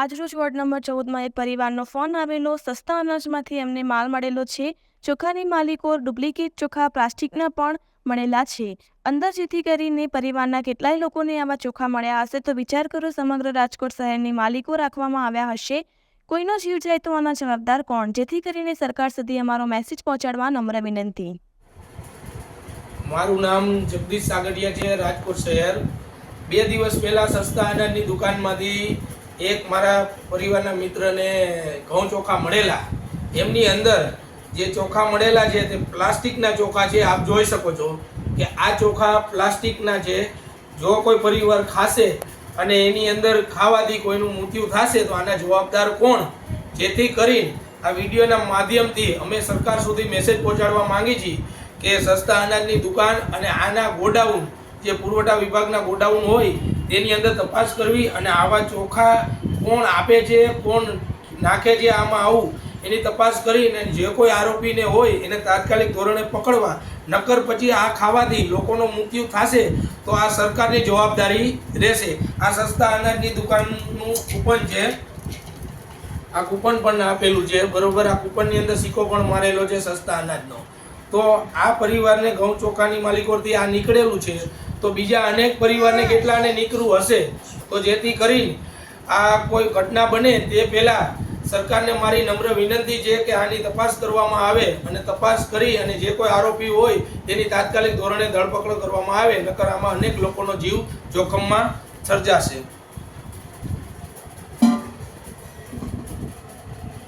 આજરોજ ward number ચૌદમાં એક પરિવારનો ફોન આવેલો. સસ્તા અનાજમાંથી એમને માલ મળેલો છે. ચોખાની માલિકો ડુપ્લિકેટ ચોખા પ્લાસ્ટિકના પણ મળેલા છે. અંદર જેથી કરીને પરિવારના કેટલાય લોકોને આવા ચોખા મળ્યા હશે તો વિચાર કરો સમગ્ર રાજકોટ શહેરની માલિકો રાખવામાં આવ્યા હશે. કોઈનો જીવ જાય તો આના જવાબદાર કોણ? જેથી કરીને સરકાર સુધી અમારો મેસેજ પહોંચાડવા નમ્ર વિનંતી. મારું નામ જગદીશ સાગરિયા છે, રાજકોટ શહેર. બે દિવસ પહેલા સસ્તા અનાજની દુકાનમાંથી એક મારા પરિવારના મિત્રને ઘઉં ચોખા મળેલા. એમની અંદર જે ચોખા મળેલા છે તે પ્લાસ્ટિકના ચોખા છે. આપ જોઈ શકો છો કે આ ચોખા પ્લાસ્ટિકના છે. જો કોઈ પરિવાર ખાશે અને એની અંદર ખાવાથી કોઈનું મૃત્યુ થશે, તો આના જવાબદાર કોણ? જેથી કરીને આ વિડીયોના માધ્યમથી અમે સરકાર સુધી મેસેજ પહોંચાડવા માંગી છીએ કે સસ્તા અનાજની દુકાન અને આના ગોડાઉન, જે પુરવઠા વિભાગના ગોડાઉન હોય તેની અંદર તપાસ કરવી અને આવા ચોખા કોણ આપે છે, કોણ નાખે છે, આમાં આવું એની તપાસ કરીને જે કોઈ આરોપીને હોય એને તાત્કાલિક ધોરણે પકડવા, નકર પછી આ ખાવાથી લોકોનો મૃત્યુ થશે તો આ સરકારની જવાબદારી રહેશે. આ સસ્તા અનાજની દુકાનનું કૂપન છે. આ કૂપન પણ આપેલું છે. બરોબર, આ કૂપનની અંદર સિક્કો પણ મારેલો છે સસ્તા અનાજનો. તો આ પરિવારને ઘઉં ચોખાની માલિકોથી આ નીકળેલું છે. તો બીજા અનેક પરિવારને કેટલાને નીકળવું હશે? તો જેથી કરી આ કોઈ ઘટના બને તે પહેલાં સરકારને મારી નમ્ર વિનંતી છે કે આની તપાસ કરવામાં આવે અને તપાસ કરી અને જે કોઈ આરોપી હોય તેની તાત્કાલિક ધોરણે ધરપકડ કરવામાં આવે, નકર આમાં અનેક લોકોનો જીવ જોખમમાં સર્જાશે.